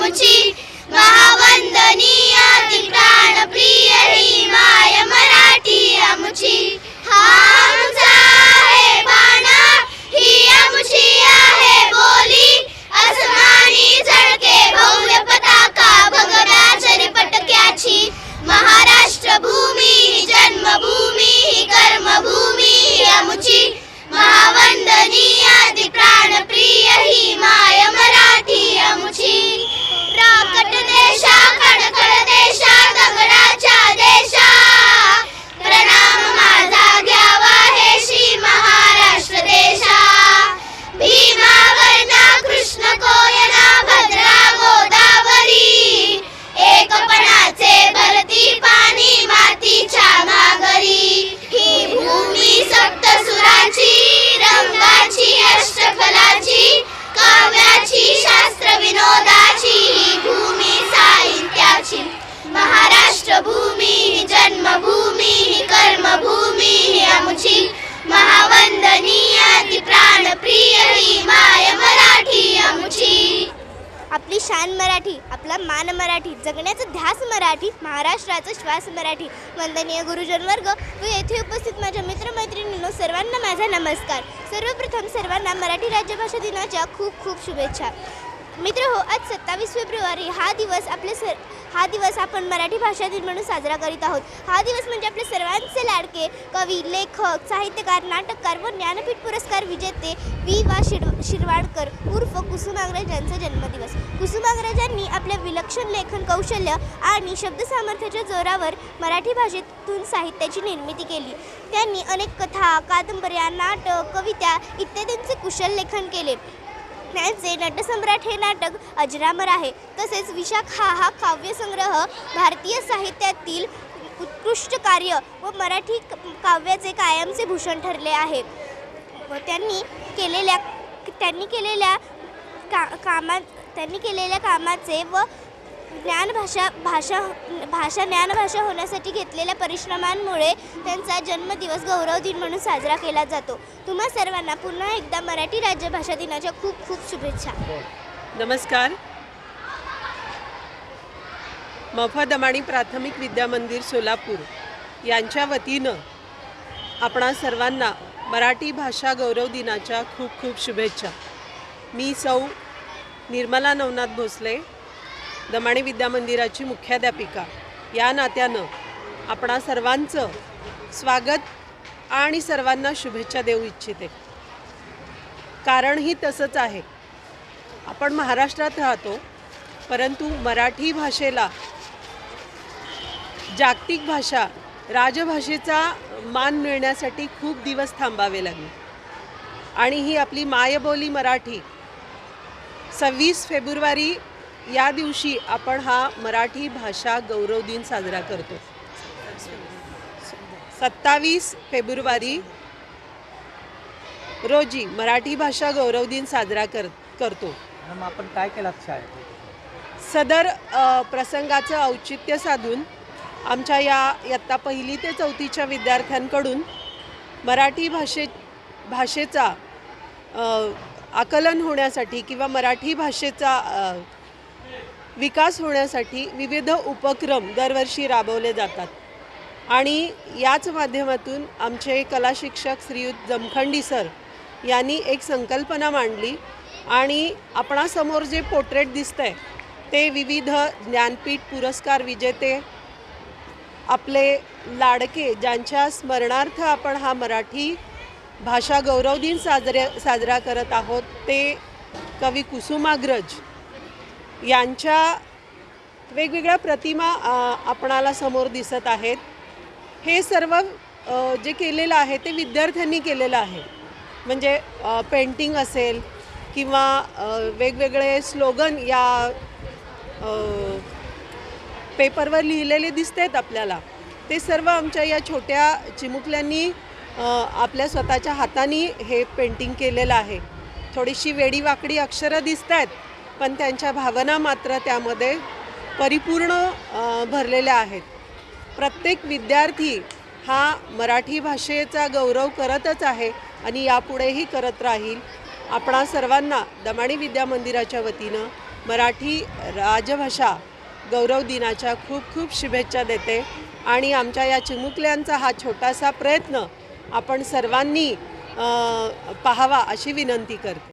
आमुची महावंदनीय ती प्राणप्रिय ही माय मराठी आमुची. हा आमचा आहे बाणा ही आमुची आहे बोली. असमानी झळके भव्य पताका भगव्याचरी पटक्याची. महाराष्ट्र भूमी जन्मभूमी कर्मभूमी ही आमुची. महावंदनीय ती प्राणप्रिय ही माय मराठी आमुची. ಕಟ್ಟಡ भूमी देवभूमी जन्मभूमी कर्मभूमी आमची महावंदनीय ती प्राणप्रिय माय मराठी आमची. आपली शान मराठी आपला मान मराठी जगण्याचं ध्यास मराठी महाराष्ट्राचा श्वास मराठी. वंदनीय गुरुजन वर्ग व येथे उपस्थित माझ्या मित्रमैत्रिणींनो सर्वांना माझा नमस्कार. सर्वप्रथम सर्वांना मराठी राज्यभाषा दिनाच्या खूप खूप शुभेच्छा. मित्र हो आज सत्तावीस फेब्रुवारी हा दिवस आपले सर हा दिवस आपण मराठी भाषा दिन म्हणून साजरा करीत आहोत. हा दिवस म्हणजे आपले सर्वांचे लाडके कवी लेखक साहित्यकार नाटककार व ज्ञानपीठ पुरस्कार विजेते वि. वा. शिर शिरवाडकर उर्फ कुसुमाग्रज यांचा जन्मदिवस. कुसुमाग्रजांनी आपल्या विलक्षण लेखन कौशल्य आणि शब्दसामर्थ्याच्या जोरावर मराठी भाषेतून साहित्याची निर्मिती केली. त्यांनी अनेक कथा कादंबऱ्या नाटक कविता इत्यादींचे कुशल लेखन केले. त्यांचे नटसम्राट हे नाटक अजरामर आहे. तसेच विशाखा हा काव्यसंग्रह भारतीय साहित्यातील उत्कृष्ट कार्य व मराठी काव्याचे कायमचे भूषण ठरले आहे. व त्यांनी केलेल्या त्यांनी केलेल्या का कामात त्यांनी केलेल्या कामाचे व ज्ञानभाषा भाषा भाषा ज्ञानभाषा होण्यासाठी घेतलेल्या परिश्रमांमुळे त्यांचा जन्मदिवस गौरव दिन म्हणून साजरा केला जातो. तुम्हा सर्वांना पुन्हा एकदा मराठी राज्यभाषा दिनाच्या खूप खूप शुभेच्छा. नमस्कार. मफद अमाणी प्राथमिक विद्या मंदिर सोलापूर यांच्या वतीनं आपणा सर्वांना मराठी भाषा गौरव दिनाच्या खूप खूप शुभेच्छा. मी सौ निर्मला नवनाथ भोसले दमाणी विद्या मंदिराची मुख्याध्यापिका. या नात्यानं आपणा सर्वांचं स्वागत आणि सर्वांना शुभेच्छा देऊ इच्छिते. कारणही तसंच आहे. आपण महाराष्ट्रात राहतो परंतु मराठी भाषेला जागतिक भाषा राजभाषेचा मान मिळण्यासाठी खूप दिवस थांबावे लागले. आणि ही आपली मायबोली मराठी सव्वीस फेब्रुवारी या दिवशी आपण हा मराठी भाषा गौरव दिन साजरा करतो. सत्तावीस फेब्रुवारी रोजी मराठी भाषा गौरव दिन साजरा कर करतो. आपण काय शाळेत? सदर प्रसंगाचं औचित्य साधून आमच्या या इयत्ता पहिली ते चौथीच्या विद्यार्थ्यांकडून मराठी भाषे भाषेचा आकलन होण्यासाठी किंवा मराठी भाषेचा विकास होण्यासाठी विविध उपक्रम दरवर्षी राबवले जातात. आणि याच माध्यमातून आमचे कला शिक्षक श्रीयुत जमखंडी सर यांनी एक संकल्पना मांडली आणि आपणासमोर जे पोर्ट्रेट आहे ते विविध ज्ञानपीठ पुरस्कार विजेते आपले लाडके ज्यांच्या स्मरणार्थ आपण हा मराठी भाषा गौरव दिन साजरे साजरा करत आहोत ते कवी कुसुमाग्रज यांच्या वेगवेगळ्या प्रतिमा आपणाला समोर दिसत आहेत. हे सर्व जे केलेलं आहे ते विद्यार्थ्यांनी केलेलं आहे. म्हणजे पेंटिंग असेल किंवा वेगवेगळे स्लोगन या पेपरवर लिहिलेले दिसत आहेत आपल्याला. ते सर्व आमच्या या छोट्या चिमुकल्यांनी आपल्या स्वतःच्या हाताने हे पेंटिंग केलेलं आहे. थोडीशी वेडीवाकडी अक्षरं दिसत आहेत पण त्यांच्या भावना मात्र त्यामध्ये परिपूर्ण भरलेल्या आहेत. प्रत्येक विद्यार्थी हा मराठी भाषेचा गौरव करतच आहे आणि यापुढेही करत राहील. आपणा सर्वांना दमाणी विद्या मंदिराच्या वतीनं मराठी राजभाषा गौरव दिनाच्या खूप खूप शुभेच्छा देते आणि आमच्या या चिमुकल्यांचा हा छोटासा प्रयत्न आपण सर्वांनी पाहावा अशी विनंती करते.